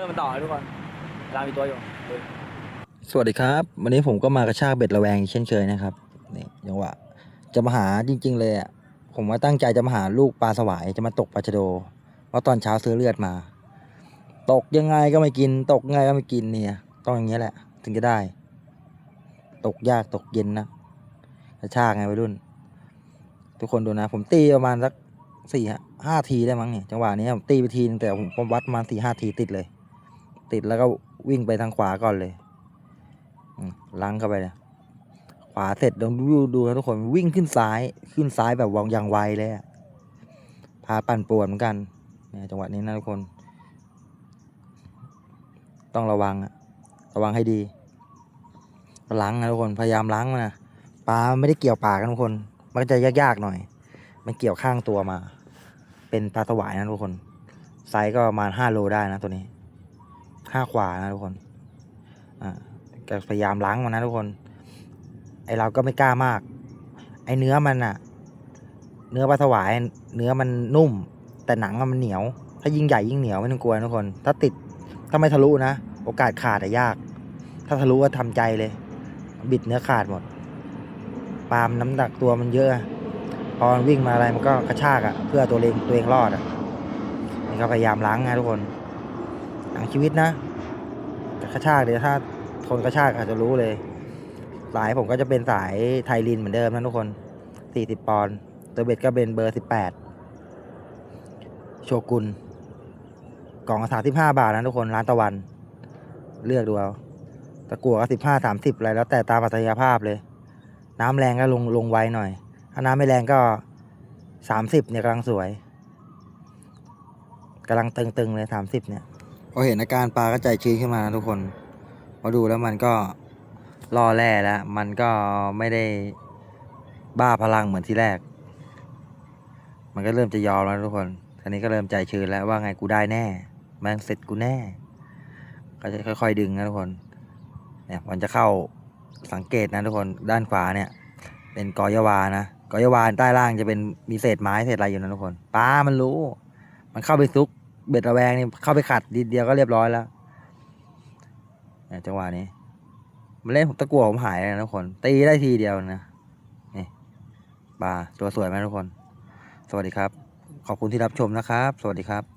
เริ่มมันต่อทุกคนเวลามีตัวอยู่สวัสดีครับ วันนี้ผมก็มากระชากเบ็ดระแวงอีกเช่นเคยนะครับนี่จังหวะจะมาหาจริง ๆ เลยอะผมว่าตั้งใจจะมาหาลูกปลาสวายจะมาตกปลาชะโดเพราะตอนเช้าซื้อเลือดมา ตกยังไงก็ไม่กิน ตกยังไงก็ไม่กินเนี่ยต้องอย่างเงี้ยแหละ ถึงจะได้ ตกยากตกเย็นนะกระชากไงวัยรุ่น ทุกคนดูนะ ผมตีประมาณสักสี่ห้าทีได้มั้งเนี่ยจังหวะนี้ผมตีไปทีนึงแต่ผมวัดประมาณสี่ห้าทีติดเลย ติดแล้วก็วิ่งไปทางขวาก่อนเลยลังเข้าไปเลยขวาเสร็จลองดูดูนะทุกคนวิ่งขึ้นซ้ายขึ้นซ้ายแบบวางอย่างไวเลยพาปั่นป่วนเหมือนกันเนี่ยจังหวะนี้นะทุกคน ต้องระวังอะระวังให้ดีล้างนะทุกคนพยายามล้างมันนะปลาไม่ได้เกี่ยวปากนะทุกคน มันจะยากๆหน่อย มันเกี่ยวข้างตัวมา เป็นปลาสวายนะทุกคนไซส์ก็ประมาณห้าโลได้นะตัวนี้ ห้าขวานะทุกคนอ่าก็พยายามล้างมันนะทุกคน ไอเราก็ไม่กล้ามาก ไอเนื้อมันอะเนื้อปลาถวาย เนื้อมันนุ่ม แต่หนังอะมันเหนียว ถ้ายิ่งใหญ่ยิ่งเหนียวไม่ต้องกลัวทุกคน ถ้าติดถ้าไม่ทะลุนะ โอกาสขาดอะยาก ถ้าทะลุก็ทำใจเลย บิดเนื้อขาดหมด ปามน้ำหนักตัวมันเยอะ พอนวิ่งมาอะไรมันก็กระชากอะเพื่อตัวเองตัวเองรอดอะนี่ก็พยายามล้างนะทุกคนหลังชีวิตนะ กระชากเดี๋ยวถ้าคนกระชากอาจจะรู้เลย สายผมก็จะเป็นสายไทลินเหมือนเดิมนะทุกคน 40 ปอนด์ตัวเบ็ดก็เป็นเบอร์ 18 โชกุนกล่องละ35บห้าบาทนะทุกคนร้านตะวัน เลือกดูเอาตะกั่วก็15 30อะไรแล้วแต่ตามปัจจัยภาพเลย น้ำแรงก็ลงลงไวหน่อย ถ้าน้ำไม่แรงก็30เนี่ยกำลังสวยกำลังตึงๆเลย30เนี่ย อเห็นอาการปลาก็ใจชื้นขึ้นมานะทุกคนพอดูแล้วมันก็ล่อแร่แล้ว มันก็ไม่ได้บ้าพลังเหมือนที่แรก มันก็เริ่มจะยอมแล้วทุกคนทีนี้ก็เริ่มใจชื้นแล้วว่าไงกูได้แน่ มันเสร็จกูแน่ ก็จะค่อย ๆ ดึงนะทุกคน เนี่ยมันจะเข้าสังเกตนะทุกคนด้านขวาเนี่ย เป็นกอยาวานะกอยาวาใต้ล่างจะเป็นมีเศษไม้เศษอะไรอยู่นะทุกคนปลามันรู้ มันเข้าไปซุก เบ็ดระแวงนี่เข้าไปขัดดีเดียวก็เรียบร้อยแล้วจังหวะนี้มาเล่นผมตะกั่วผมหายเลยนะทุกคน ตีได้ทีเดียวนะนี่ปลาตัวสวยไหมทุกคน สวัสดีครับ ขอบคุณที่รับชมนะครับ สวัสดีครับ